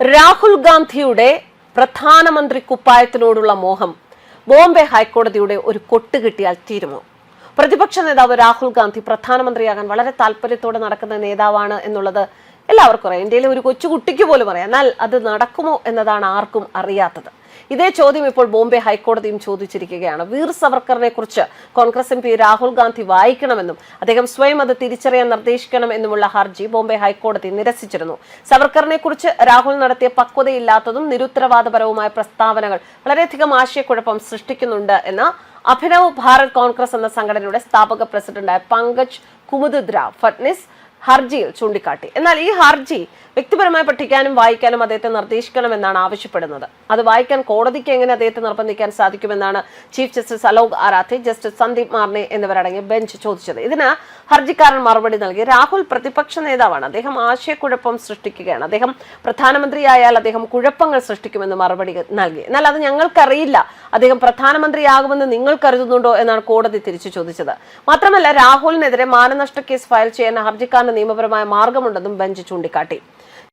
രാഹുൽ ഗാന്ധിയുടെ പ്രധാനമന്ത്രി കുപ്പായത്തിനോടുള്ള മോഹം ബോംബെ ഹൈക്കോടതിയുടെ ഒരു കൊട്ട് കിട്ടിയാൽ തീരുമോ? പ്രതിപക്ഷ നേതാവ് രാഹുൽ ഗാന്ധി പ്രധാനമന്ത്രിയാകാൻ വളരെ താല്പര്യത്തോടെ നടക്കുന്ന നേതാവാണ് എന്നുള്ളത് എല്ലാവർക്കും അറിയാം. ഇന്ത്യയിലെ ഒരു കൊച്ചുകുട്ടിക്ക് പോലും അറിയാം. എന്നാൽ അത് നടക്കുമോ എന്നതാണ് ആർക്കും അറിയാത്തത്. ഇതേ ചോദ്യം ഇപ്പോൾ ബോംബെ ഹൈക്കോടതിയും ചോദിച്ചിരിക്കുകയാണ്. വീർ സവർക്കറിനെ കുറിച്ച് കോൺഗ്രസ് എം പി രാഹുൽ ഗാന്ധി വായിക്കണമെന്നും അദ്ദേഹം സ്വയം അത് തിരിച്ചറിയാൻ നിർദ്ദേശിക്കണം എന്നുമുള്ള ഹർജി ബോംബെ ഹൈക്കോടതി നിരസിച്ചിരുന്നു. സവർക്കറിനെ കുറിച്ച് രാഹുൽ നടത്തിയ പക്വതയില്ലാത്തതും നിരുത്തരവാദപരവുമായ പ്രസ്താവനകൾ വളരെയധികം ആശയക്കുഴപ്പം സൃഷ്ടിക്കുന്നുണ്ട് എന്ന് അഭിനവ് ഭാരത് കോൺഗ്രസ് എന്ന സംഘടനയുടെ സ്ഥാപക പ്രസിഡന്റായ പങ്കജ് കുമുദ്ര ഫട്നിസ് ഹർജിയിൽ ചൂണ്ടിക്കാട്ടി. എന്നാൽ ഈ ഹർജി വ്യക്തിപരമായി പഠിക്കാനും വായിക്കാനും അദ്ദേഹത്തെ നിർദ്ദേശിക്കണമെന്നാണ് ആവശ്യപ്പെടുന്നത്. അത് വായിക്കാൻ കോടതിക്ക് എങ്ങനെ അദ്ദേഹത്തെ നിർബന്ധിക്കാൻ സാധിക്കുമെന്നാണ് chief justice Alok Aradhe justice Sandeep Marne എന്നിവരടങ്ങിയ ബെഞ്ച് ചോദിച്ചത്. ഇതിന് ഹർജിക്കാരൻ മറുപടി നൽകി. രാഹുൽ പ്രതിപക്ഷ നേതാവാണ്. അദ്ദേഹം ആശയക്കുഴപ്പം സൃഷ്ടിക്കുകയാണ്. അദ്ദേഹം പ്രധാനമന്ത്രിയായാൽ അദ്ദേഹം കുഴപ്പങ്ങൾ സൃഷ്ടിക്കുമെന്ന് മറുപടി നൽകി. എന്നാൽ അത് ഞങ്ങൾക്കറിയില്ല. അദ്ദേഹം പ്രധാനമന്ത്രിയാകുമെന്ന് നിങ്ങൾ കരുതുന്നുണ്ടോ എന്നാണ് കോടതി തിരിച്ചു ചോദിച്ചത്. മാത്രമല്ല രാഹുലിനെതിരെ മാനനഷ്ട കേസ് ഫയൽ ചെയ്യാൻ ഹർജിക്കാരന് നിയമപരമായ മാർഗമുണ്ടെന്നും ബെഞ്ച് ചൂണ്ടിക്കാട്ടി.